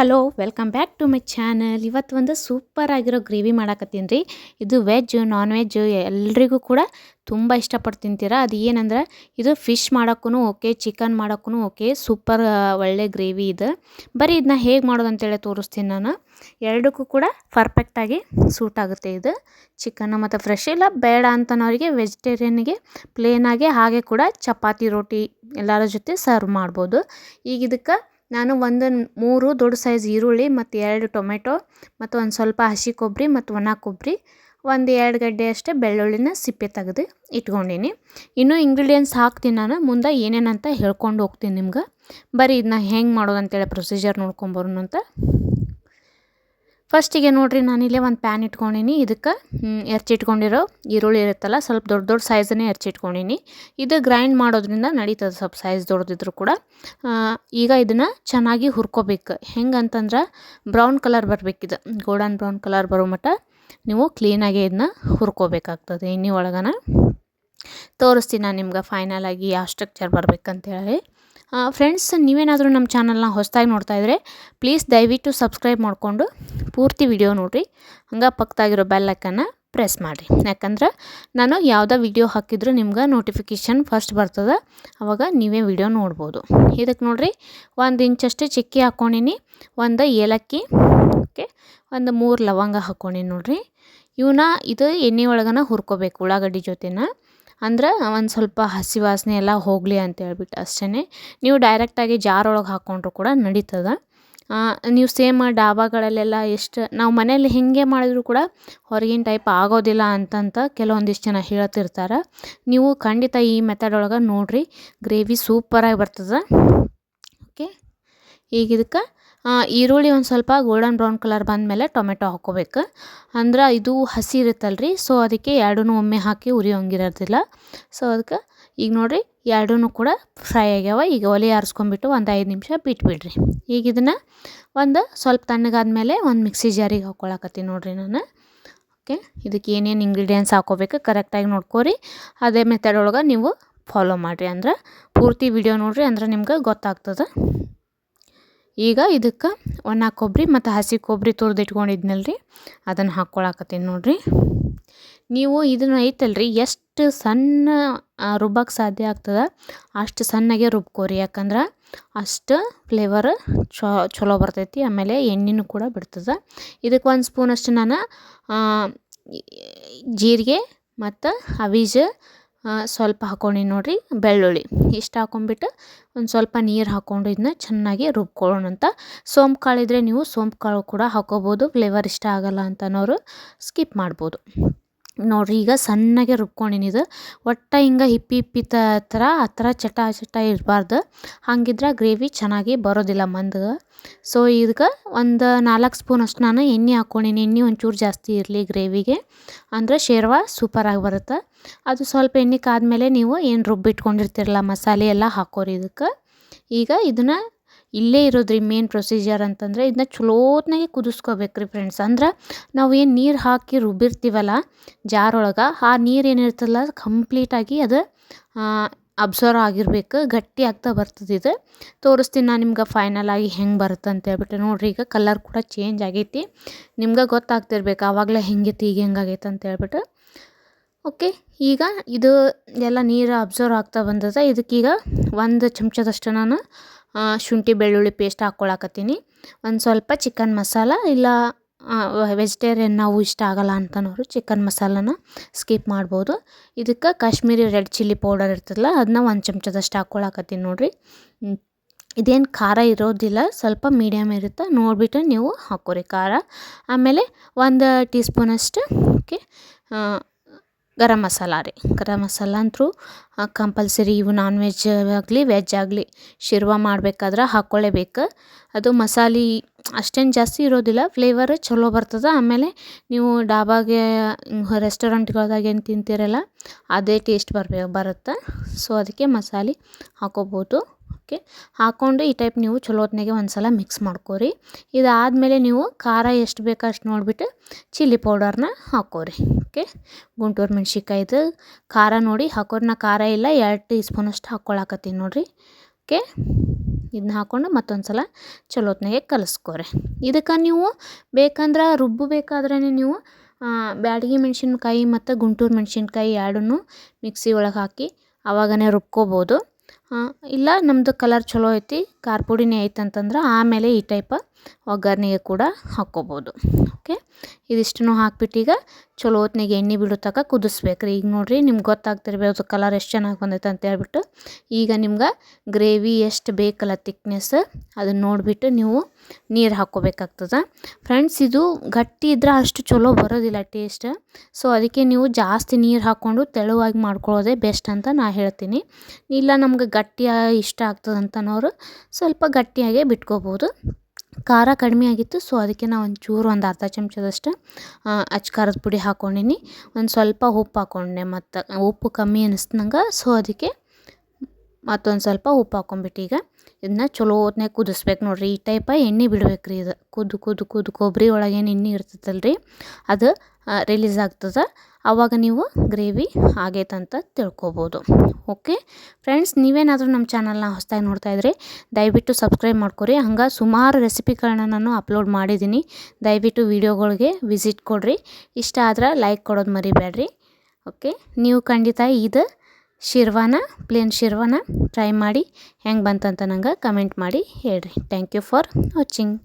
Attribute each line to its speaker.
Speaker 1: Hello welcome back to my channel ಇವತ್ತು ಒಂದು super ಆಗಿರೋ ಗ್ರೇವಿ ಮಾಡಾಕತ್ತೀನಿ ರೀ. ಇದು ವೆಜ್ ನಾನ್ ವೆಜ್ ಎಲ್ರಿಗೂ ಕೂಡ ತುಂಬ ಇಷ್ಟಪಟ್ಟು ತಿಂತೀರ ಅದು ಏನಂದ್ರೆ, ಇದು ಫಿಶ್ ಮಾಡೋಕ್ಕೂ ಓಕೆ ಚಿಕನ್ ಮಾಡೋಕ್ಕೂ ಓಕೆ ಸೂಪರ್ ಒಳ್ಳೆ ಗ್ರೇವಿ ಇದು. ಬರೀ ಇದನ್ನ ಹೇಗೆ ಮಾಡೋದು ಅಂತೇಳಿ ತೋರಿಸ್ತೀನಿ ನಾನು. ಎರಡಕ್ಕೂ ಕೂಡ ಪರ್ಫೆಕ್ಟಾಗಿ ಸೂಟ್ ಆಗುತ್ತೆ ಇದು. ಚಿಕನ್ ಮತ್ತು ಫ್ರೆಶ್ ಇಲ್ಲ ಬೇಡ ಅಂತನವರಿಗೆ ವೆಜಿಟೇರಿಯನ್ಗೆ ಪ್ಲೇನಾಗಿ ಹಾಗೆ ಕೂಡ ಚಪಾತಿ, ರೋಟಿ ಎಲ್ಲರ ಜೊತೆ ಸರ್ವ್ ಮಾಡ್ಬೋದು. ಈಗ ಇದಕ್ಕೆ ನಾನು ಒಂದು ಮೂರು ದೊಡ್ಡ ಸೈಜ್ ಈರುಳ್ಳಿ, ಮತ್ತು ಎರಡು ಟೊಮೆಟೊ, ಮತ್ತು ಒಂದು ಸ್ವಲ್ಪ ಹಸಿ ಕೊಬ್ಬರಿ ಮತ್ತು ಒಣ ಕೊಬ್ಬರಿ ಒಂದು ಎರಡು ಗಡ್ಡೆ ಅಷ್ಟೇ ಬೆಳ್ಳುಳ್ಳಿನ ಸಿಪ್ಪೆ ತೆಗೆದು ಇಟ್ಕೊಂಡೀನಿ. ಇನ್ನೂ ಇಂಗ್ರೀಡಿಯೆಂಟ್ಸ್ ಹಾಕ್ತೀನಿ ನಾನು, ಮುಂದೆ ಏನೇನಂತ ಹೇಳ್ಕೊಂಡು ಹೋಗ್ತೀನಿ ನಿಮ್ಗೆ. ಬರೀ ಇದನ್ನ ಹೆಂಗೆ ಮಾಡೋದು ಅಂತೇಳಿ ಪ್ರೊಸೀಜರ್ ನೋಡ್ಕೊಂಬರೋಣ ಅಂತ ಫಸ್ಟಿಗೆ ನೋಡಿರಿ ನಾನಿಲ್ಲೇ ಒಂದು ಪ್ಯಾನ್ ಇಟ್ಕೊಂಡಿನಿ. ಇದಕ್ಕೆ ಎರ್ಚಿಟ್ಕೊಂಡಿರೋ ಈರುಳ್ಳಿ ಇರುತ್ತಲ್ಲ, ಸ್ವಲ್ಪ ದೊಡ್ಡ ದೊಡ್ಡ ಸೈಜನ್ನೇ ಎರ್ಚಿಟ್ಕೊಂಡೀನಿ. ಇದು ಗ್ರೈಂಡ್ ಮಾಡೋದ್ರಿಂದ ನಡೀತದೆ ಸ್ವಲ್ಪ ಸೈಜ್ ದೊಡ್ಡದಿದ್ರು ಕೂಡ. ಈಗ ಇದನ್ನು ಚೆನ್ನಾಗಿ ಹುರ್ಕೋಬೇಕು. ಹೆಂಗಂತಂದ್ರೆ ಬ್ರೌನ್ ಕಲರ್ ಬರಬೇಕಿದೆ ಗೋಲ್ಡನ್ ಬ್ರೌನ್ ಕಲರ್ ಬರೋ ಮಟ್ಟ ನೀವು ಕ್ಲೀನಾಗಿ ಇದನ್ನ ಹುರ್ಕೋಬೇಕಾಗ್ತದೆ. ಎಣ್ಣೆ ಒಳಗನ ತೋರಿಸ್ತೀನಿ ನಾನು ನಿಮ್ಗೆ ಆಗಿ ಯಾವ ಸ್ಟ್ರಕ್ಚರ್ ಬರ್ಬೇಕಂತೇಳಿ. ಫ್ರೆಂಡ್ಸ್ ನೀವೇನಾದರೂ ನಮ್ಮ ಚಾನಲ್ನ ಹೊಸದಾಗಿ ನೋಡ್ತಾ ಇದ್ದರೆ ಪ್ಲೀಸ್ ದಯವಿಟ್ಟು ಸಬ್ಸ್ಕ್ರೈಬ್ ಮಾಡಿಕೊಂಡು ಪೂರ್ತಿ ವಿಡಿಯೋ ನೋಡಿರಿ. ಹಂಗೆ ಪಕ್ಕದಾಗಿರೋ ಬೆಲ್ಲಕ್ಕನ್ನು ಪ್ರೆಸ್ ಮಾಡಿರಿ. ಯಾಕಂದ್ರೆ ನಾನು ಯಾವುದೇ ವಿಡಿಯೋ ಹಾಕಿದ್ರು ನಿಮ್ಗೆ ನೋಟಿಫಿಕೇಷನ್ ಫಸ್ಟ್ ಬರ್ತದೆ. ಅವಾಗ ನೀವೇ ವಿಡಿಯೋ ನೋಡ್ಬೋದು. ಇದಕ್ಕೆ ನೋಡಿರಿ, ಒಂದು ಇಂಚಷ್ಟು ಚಿಕ್ಕಿ ಹಾಕ್ಕೊಂಡಿನಿ ಒಂದು ಏಲಕ್ಕಿ ಓಕೆ ಒಂದು ಮೂರು ಲವಂಗ ಹಾಕ್ಕೊಂಡಿನಿ ನೋಡಿರಿ. ಇವನ್ನ ಇದು ಎಣ್ಣೆ ಒಳಗನ ಹುರ್ಕೋಬೇಕು ಉಳ್ಳಾಗಡ್ಡಿ ಜೊತೆನ. ಅಂದ್ರೆ ಒಂದು ಸ್ವಲ್ಪ ಹಸಿ ವಾಸನೆ ಎಲ್ಲ ಹೋಗಲಿ ಅಂತ ಹೇಳ್ಬಿಟ್ಟು ಅಷ್ಟೇ ನೀವು ಡೈರೆಕ್ಟಾಗಿ ಜಾರ್ ಒಳಗೆ ಹಾಕ್ಕೊಂಡ್ರು ಕೂಡ ನಡೀತದೆ. ನೀವು ಸೇಮ್ ಡಾಬಾಗಳಲ್ಲೆಲ್ಲ ಎಷ್ಟು, ನಾವು ಮನೇಲಿ ಹೇಗೆ ಮಾಡಿದ್ರು ಕೂಡ ಹೊರಗಿನ ಟೈಪ್ ಆಗೋದಿಲ್ಲ ಅಂತಂತ ಕೆಲವೊಂದಿಷ್ಟು ಜನ ಹೇಳ್ತಿರ್ತಾರೆ. ನೀವು ಖಂಡಿತ ಈ ಮೆಥಡ್ ಒಳಗೆ ನೋಡಿರಿ. ಗ್ರೇವಿ ಸೂಪರಾಗಿ ಬರ್ತದೆ. ಓಕೆ ಈಗ ಇದಕ್ಕೆ ಈರುಳ್ಳಿ ಒಂದು ಸ್ವಲ್ಪ ಗೋಲ್ಡನ್ ಬ್ರೌನ್ ಕಲರ್ ಬಂದಮೇಲೆ ಟೊಮೆಟೊ ಹಾಕ್ಕೋಬೇಕು. ಅಂದ್ರೆ ಇದು ಹಸಿ ಇರುತ್ತಲ್ರಿ ಸೊ ಅದಕ್ಕೆ ಎರಡೂ ಒಮ್ಮೆ ಹಾಕಿ ಉರಿಯೋಂಗಿರೋದಿಲ್ಲ. ಸೊ ಅದಕ್ಕೆ ಈಗ ನೋಡಿರಿ ಎರಡೂ ಕೂಡ ಫ್ರೈ ಆಗ್ಯಾವ. ಈಗ ಒಲೆ ಆರಿಸ್ಕೊಂಬಿಟ್ಟು ಒಂದು ಐದು ನಿಮಿಷ ಬಿಟ್ಬಿಡ್ರಿ. ಈಗ ಇದನ್ನು ಒಂದು ಸ್ವಲ್ಪ ತಣ್ಣಗಾದ್ಮೇಲೆ ಒಂದು ಮಿಕ್ಸಿ ಜಾರಿಗೆ ಹಾಕ್ಕೊಳಕತ್ತೀನಿ ನೋಡಿರಿ ನಾನು. ಓಕೆ ಇದಕ್ಕೆ ಏನೇನು ಇಂಗ್ರೀಡಿಯೆಂಟ್ಸ್ ಹಾಕೋಬೇಕು ಕರೆಕ್ಟಾಗಿ ನೋಡ್ಕೋರಿ. ಅದೇ ಮೆಥಡ್ ಒಳಗೆ ನೀವು ಫಾಲೋ ಮಾಡಿರಿ ಅಂದ್ರೆ. ಪೂರ್ತಿ ವಿಡಿಯೋ ನೋಡಿರಿ ಅಂದ್ರೆ ನಿಮ್ಗೆ ಗೊತ್ತಾಗ್ತದೆ. ಈಗ ಇದಕ್ಕೆ ಒಣ ಕೊಬ್ಬರಿ ಮತ್ತು ಹಸಿ ಕೊಬ್ಬರಿ ತುರ್ದು ರೀ ಅದನ್ನು ಹಾಕ್ಕೊಳಕತ್ತೀನಿ ನೋಡಿರಿ. ನೀವು ಇದನ್ನು ಐತಲ್ರಿ, ಎಷ್ಟು ಸಣ್ಣ ರುಬ್ಬಕ್ಕೆ ಸಾಧ್ಯ ಆಗ್ತದೆ? ಅಷ್ಟು ಸಣ್ಣಗೆ ರುಬ್ಕೋರಿ. ಯಾಕಂದ್ರೆ ಅಷ್ಟು ಫ್ಲೇವರ್ ಚಲೋ ಬರ್ತೈತಿ. ಆಮೇಲೆ ಎಣ್ಣೆನೂ ಕೂಡ ಬಿಡ್ತದೆ. ಇದಕ್ಕೆ ಒಂದು ಸ್ಪೂನಷ್ಟು ನಾನು ಜೀರಿಗೆ ಮತ್ತು ಅವೀಜ ಸ್ವಲ್ಪ ಹಾಕ್ಕೊಂಡು ನೋಡಿರಿ, ಬೆಳ್ಳುಳ್ಳಿ ಇಷ್ಟು ಹಾಕೊಂಡ್ಬಿಟ್ಟು ಒಂದು ಸ್ವಲ್ಪ ನೀರು ಹಾಕ್ಕೊಂಡು ಇದನ್ನ ಚೆನ್ನಾಗಿ ರುಬ್ಕೊಳ್ಳೋಣ ಅಂತ. ಸೋಂಪು ಕಾಳಿದ್ರೆ ನೀವು ಸೋಂಪು ಕಾಳು ಕೂಡ ಹಾಕೋಬೋದು ಫ್ಲೇವರ್ ಇಷ್ಟ ಆಗಲ್ಲ ಅಂತನೋರು ಸ್ಕಿಪ್ ಮಾಡ್ಬೋದು. ನೋಡಿರಿ, ಈಗ ಸಣ್ಣಗೆ ರುಬ್ಕೊಂಡಿನಿ ಇದು. ಒಟ್ಟು ಹಿಂಗೆ ಹಿಪ್ಪಿ ಹಿಪ್ಪಿ ಥರ ಆ ಥರ ಚಟ ಚಟ ಇರಬಾರ್ದು. ಹಾಗಿದ್ರೆ ಗ್ರೇವಿ ಚೆನ್ನಾಗಿ ಬರೋದಿಲ್ಲ ಮಂದಗೆ ಸೊ ಇದಕ್ಕೆ ಒಂದು ನಾಲ್ಕು ಸ್ಪೂನ್ ಅಷ್ಟು ನಾನು ಎಣ್ಣೆ ಹಾಕ್ಕೊಂಡಿನಿ ಎಣ್ಣೆ ಒಂಚೂರು ಜಾಸ್ತಿ ಇರಲಿ ಗ್ರೇವಿಗೆ. ಅಂದರೆ ಶೇರ್ವ ಸೂಪರಾಗಿ ಬರುತ್ತೆ. ಅದು ಸ್ವಲ್ಪ ಎಣ್ಣೆ ಕಾದ್ಮೇಲೆ ನೀವು ಏನು ರುಬ್ಬಿಟ್ಕೊಂಡಿರ್ತೀರಲ್ಲ ಮಸಾಲೆ ಎಲ್ಲ ಹಾಕೋರಿ ಇದಕ್ಕೆ. ಈಗ ಇದನ್ನು ಇಲ್ಲೇ ಇರೋದ್ರಿ ಮೇನ್ ಪ್ರೊಸೀಜರ್ ಅಂತಂದರೆ ಇದನ್ನ ಚಲೋತ್ನಾಗೆ ಕುದಿಸ್ಕೋಬೇಕು ರೀ ಫ್ರೆಂಡ್ಸ್ ಅಂದ್ರೆ ನಾವು ಏನು ನೀರು ಹಾಕಿ ರುಬ್ಬಿರ್ತೀವಲ್ಲ ಜಾರೊಳಗೆ, ಆ ನೀರು ಏನಿರ್ತಲ್ಲ ಕಂಪ್ಲೀಟಾಗಿ ಅದು ಅಬ್ಸರ್ವ್ ಆಗಿರ್ಬೇಕು, ಗಟ್ಟಿ ಆಗ್ತಾ ಬರ್ತದೆ ಇದು. ತೋರಿಸ್ತೀನಿ ನಾನು ನಿಮ್ಗೆ ಫೈನಲ್ ಆಗಿ ಹೆಂಗೆ ಬರುತ್ತೆ ಅಂತ ಹೇಳ್ಬಿಟ್ಟು. ನೋಡಿರಿ ಈಗ ಕಲರ್ ಕೂಡ ಚೇಂಜ್ ಆಗೈತಿ. ನಿಮ್ಗೆ ಗೊತ್ತಾಗ್ತಿರ್ಬೇಕು, ಆವಾಗಲೇ ಹೆಂಗಿತ್ತು ಈಗ ಹೆಂಗಾಗೈತೆ ಅಂತ ಹೇಳ್ಬಿಟ್ಟು. ಓಕೆ, ಈಗ ಇದು ಎಲ್ಲ ನೀರು ಅಬ್ಸರ್ವ್ ಆಗ್ತಾ ಬಂದದ. ಇದಕ್ಕೀಗ ಒಂದು ಚಮಚದಷ್ಟು ನಾನು ಶುಂಠಿ ಬೆಳ್ಳುಳ್ಳಿ ಪೇಸ್ಟ್ ಹಾಕ್ಕೊಳಕತ್ತೀನಿ ಒಂದು ಸ್ವಲ್ಪ ಚಿಕನ್ ಮಸಾಲ, ಇಲ್ಲ ವೆಜಿಟೇರಿಯನ್ ನಾವು ಇಷ್ಟ ಆಗಲ್ಲ ಅಂತನೋರು ಚಿಕನ್ ಮಸಾಲನ ಸ್ಕಿಪ್ ಮಾಡ್ಬೋದು. ಇದಕ್ಕೆ ಕಾಶ್ಮೀರಿ ರೆಡ್ ಚಿಲ್ಲಿ ಪೌಡರ್ ಇರ್ತದಲ್ಲ ಅದನ್ನ ಒಂದು ಚಮಚದಷ್ಟು ಹಾಕ್ಕೊಳಕತ್ತೀನಿ ನೋಡಿರಿ. ಇದೇನು ಖಾರ ಇರೋದಿಲ್ಲ, ಸ್ವಲ್ಪ ಮೀಡಿಯಮ್ ಇರುತ್ತೆ, ನೋಡಿಬಿಟ್ಟು ನೀವು ಹಾಕೋರಿ ಖಾರ. ಆಮೇಲೆ ಒಂದು ಟೀ ಸ್ಪೂನಷ್ಟು ಓಕೆ ಗರಂ ಮಸಾಲ ರೀ. ಗರಂ ಮಸಾಲ ಅಂತೂ ಕಂಪಲ್ಸರಿ ಇವು ನಾನ್ ವೆಜ್ ಆಗಲಿ ವೆಜ್ ಆಗಲಿ ಶಿರ್ವ ಮಾಡಬೇಕಾದ್ರೆ ಹಾಕ್ಕೊಳ್ಳೇಬೇಕು ಅದು ಮಸಾಲೆ ಅಷ್ಟೇನು ಜಾಸ್ತಿ ಇರೋದಿಲ್ಲ ಫ್ಲೇವರ್ ಚಲೋ ಬರ್ತದೆ. ಆಮೇಲೆ ನೀವು ಡಾಬಾಗೆ ರೆಸ್ಟೋರೆಂಟ್ಗಳ್ದಾಗ ಏನು ತಿಂತೀರಲ್ಲ, ಅದೇ ಟೇಸ್ಟ್ ಬರಬೇಕು ಬರುತ್ತೆ. ಸೊ ಅದಕ್ಕೆ ಮಸಾಲೆ ಹಾಕೋಬೋದು. ಓಕೆ. ಹಾಕ್ಕೊಂಡು ಈ ಟೈಪ್ ನೀವು ಚಲೋ ಹೊತ್ನಾಗೆ ಒಂದು ಸಲ ಮಿಕ್ಸ್ ಮಾಡ್ಕೋರಿ. ಇದಾದಮೇಲೆ ನೀವು ಖಾರ ಎಷ್ಟು ಬೇಕೋ ಅಷ್ಟು ನೋಡಿಬಿಟ್ಟು ಚಿಲ್ಲಿ ಪೌಡರ್ನ ಹಾಕ್ಕೋರಿ ಓಕೆ ಗುಂಟೂರು ಇದು. ಖಾರ ನೋಡಿ ಹಾಕೋರ್ನ ಖಾರ ಇಲ್ಲ, ಎರಡು ಟೀ ಸ್ಪೂನಷ್ಟು ಹಾಕ್ಕೊಳಕತ್ತೀನಿ ನೋಡಿರಿ. ಓಕೆ? ಇದನ್ನ ಹಾಕ್ಕೊಂಡು ಮತ್ತೊಂದು ಸಲ ಚಲೋತ್ನಾಗೆ ಕಲಿಸ್ಕೊರಿ. ಇದಕ್ಕೆ ನೀವು ಬೇಕಂದ್ರೆ ರುಬ್ಬಬೇಕಾದ್ರೆ ನೀವು ಬ್ಯಾಡಗಿ ಮೆಣಸಿನ್ಕಾಯಿ ಮತ್ತು ಗುಂಟೂರು ಮೆಣಸಿನ್ಕಾಯಿ ಎರಡನ್ನೂ ಮಿಕ್ಸಿ ಒಳಗೆ ಹಾಕಿ ಆವಾಗನೇ ರುಬ್ಕೋಬೋದು. ಇಲ್ಲ ನಮ್ಮದು ಕಲರ್ ಚಲೋ ಐತಿ, ಖಾರ ಪುಡಿನೇ ಐತೆ ಅಂತಂದ್ರೆ ಆಮೇಲೆ ಈ ಟೈಪ ಒಗ್ಗರಣೆಗೆ ಕೂಡ ಹಾಕ್ಕೋಬೋದು ಓಕೆ? ಇದಿಷ್ಟನ್ನು ಹಾಕ್ಬಿಟ್ಟು ಈಗ ಚಲೋ ಹೊತ್ನಾಗೆ ಎಣ್ಣೆ ಬಿಡೋ ತನಕ ಕುದಿಸ್ಬೇಕು ರೀ. ಈಗ ನೋಡಿರಿ ನಿಮ್ಗೆ ಗೊತ್ತಾಗ್ತಿರ್ಬೋದು ಕಲರ್ ಎಷ್ಟು ಚೆನ್ನಾಗಿ ಬಂದೈತೆ ಅಂತ ಹೇಳ್ಬಿಟ್ಟು. ಈಗ ನಿಮ್ಗೆ ಗ್ರೇವಿ ಎಷ್ಟು ಬೇಕಲ್ಲ ತಿಕ್ನೆಸ್ ಅದನ್ನು ನೋಡಿಬಿಟ್ಟು ನೀವು ನೀರು ಹಾಕ್ಕೋಬೇಕಾಗ್ತದೆ ಫ್ರೆಂಡ್ಸ್ ಇದು ಗಟ್ಟಿ ಇದ್ರೆ ಅಷ್ಟು ಚಲೋ ಬರೋದಿಲ್ಲ ಟೇಸ್ಟ್ ಸೊ ಅದಕ್ಕೆ ನೀವು ಜಾಸ್ತಿ ನೀರು ಹಾಕ್ಕೊಂಡು ತೆಳುವಾಗಿ ಮಾಡ್ಕೊಳ್ಳೋದೇ ಬೆಸ್ಟ್ ಅಂತ ನಾ ಹೇಳ್ತೀನಿ. ಇಲ್ಲ ನಮ್ಗೆ ಗಟ್ಟಿಯಾಗಿ ಇಷ್ಟ ಆಗ್ತದಂತನವರು ಸ್ವಲ್ಪ ಗಟ್ಟಿಯಾಗೇ ಬಿಟ್ಕೋಬೋದು. ಖಾರ ಕಡಿಮೆ ಆಗಿತ್ತು ಸೊ ಅದಕ್ಕೆ ನಾ ಒಂಚೂರು ಒಂದು ಅರ್ಧ ಚಮಚದಷ್ಟು ಅಚ್ ಖಾರದ ಪುಡಿ ಹಾಕ್ಕೊಂಡೀನಿ ಒಂದು ಸ್ವಲ್ಪ ಉಪ್ಪು ಹಾಕ್ಕೊಂಡೆ ಮತ್ತು, ಉಪ್ಪು ಕಮ್ಮಿ ಅನ್ನಿಸ್ತು ನಂಗೆ ಸೊ ಅದಕ್ಕೆ ಮತ್ತೊಂದು ಸ್ವಲ್ಪ ಉಪ್ಪು ಹಾಕ್ಕೊಂಬಿಟ್ಟು ಈಗ ಇದನ್ನ ಚಲೋ ಹೊತ್ನಾಗ ಕುದಿಸ್ಬೇಕು ನೋಡಿರಿ. ಈ ಟೈಪ ಎಣ್ಣೆ ಬಿಡ್ಬೇಕು ರೀ ಇದು. ಕುದ್ದು ಕುದ್ದು ಕುದ್ದು ಕೊಬ್ಬರಿ ಒಳಗೇನು ಎಣ್ಣೆ ಇರ್ತೈತಲ್ಲ ರೀ ಅದು ರಿಲೀಸ್ ಆಗ್ತದೆ. ಆವಾಗ ನೀವು ಗ್ರೇವಿ ಆಗೈತಂತ ತಿಳ್ಕೊಬೋದು. ಓಕೆ ಫ್ರೆಂಡ್ಸ್ ನೀವೇನಾದರೂ ನಮ್ಮ ಚಾನಲ್ನ ಹೊಸದಾಗಿ ನೋಡ್ತಾ ಇದ್ರಿ ದಯವಿಟ್ಟು ಸಬ್ಸ್ಕ್ರೈಬ್ ಮಾಡ್ಕೊರಿ. ಹಂಗೆ ಸುಮಾರು ರೆಸಿಪಿಗಳನ್ನ ನಾನು ಅಪ್ಲೋಡ್ ಮಾಡಿದ್ದೀನಿ ದಯವಿಟ್ಟು ವೀಡಿಯೋಗಳಿಗೆ ವಿಸಿಟ್ ಕೊಡಿರಿ. ಇಷ್ಟ ಆದ್ರೆ ಲೈಕ್ ಕೊಡೋದು ಮರಿಬೇಡ್ರಿ ಓಕೆ ನೀವು ಖಂಡಿತ ಇದು ಶಿರ್ವಾನ ಪ್ಲೇನ್ ಶಿರ್ವಾನ ಟ್ರೈ ಮಾಡಿ ಹೆಂಗೆ ಬಂತಂತ ನಂಗೆ ಕಮೆಂಟ್ ಮಾಡಿ ಹೇಳ್ರಿ. Thank you for watching